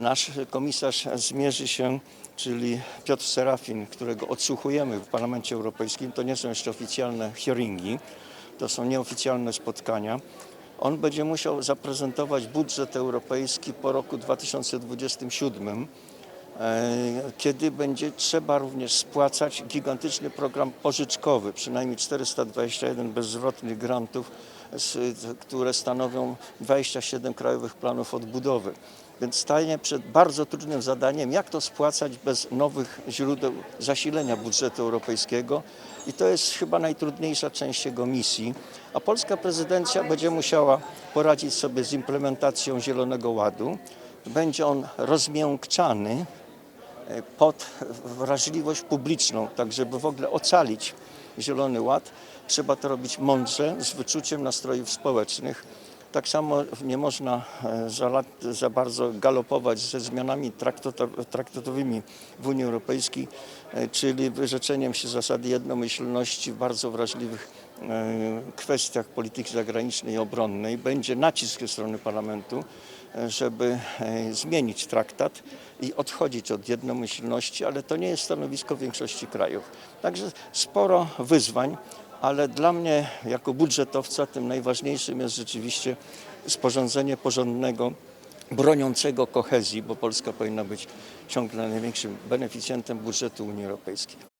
Nasz komisarz zmierzy się, czyli Piotr Serafin, którego odsłuchujemy w Parlamencie Europejskim. To nie są jeszcze oficjalne hearingi, to są nieoficjalne spotkania. On będzie musiał zaprezentować budżet europejski po roku 2027, e, kiedy będzie trzeba również spłacać gigantyczny program pożyczkowy, przynajmniej 421 bezzwrotnych grantów, które stanowią 27 krajowych planów odbudowy. Więc staje przed bardzo trudnym zadaniem, jak to spłacać bez nowych źródeł zasilenia budżetu europejskiego. I to jest chyba najtrudniejsza część jego misji. A polska prezydencja będzie musiała poradzić sobie z implementacją Zielonego Ładu. Będzie on rozmiękczany e, pod wrażliwość publiczną, tak żeby w ogóle ocalić Zielony Ład, trzeba to robić mądrze, z wyczuciem nastrojów społecznych. Tak samo nie można e, za, lat, za bardzo galopować ze zmianami traktato- traktatowymi w Unii Europejskiej, e, czyli wyrzeczeniem się zasady jednomyślności w bardzo wrażliwych kwestiach polityki zagranicznej i obronnej. Będzie nacisk ze strony Parlamentu, e, żeby e, zmienić traktat i odchodzić od jednomyślności, ale to nie jest stanowisko większości krajów. Także sporo wyzwań, ale dla mnie jako budżetowca tym najważniejszym jest rzeczywiście sporządzenie porządnego, broniącego kohezji, bo Polska powinna być ciągle największym beneficjentem budżetu Unii Europejskiej.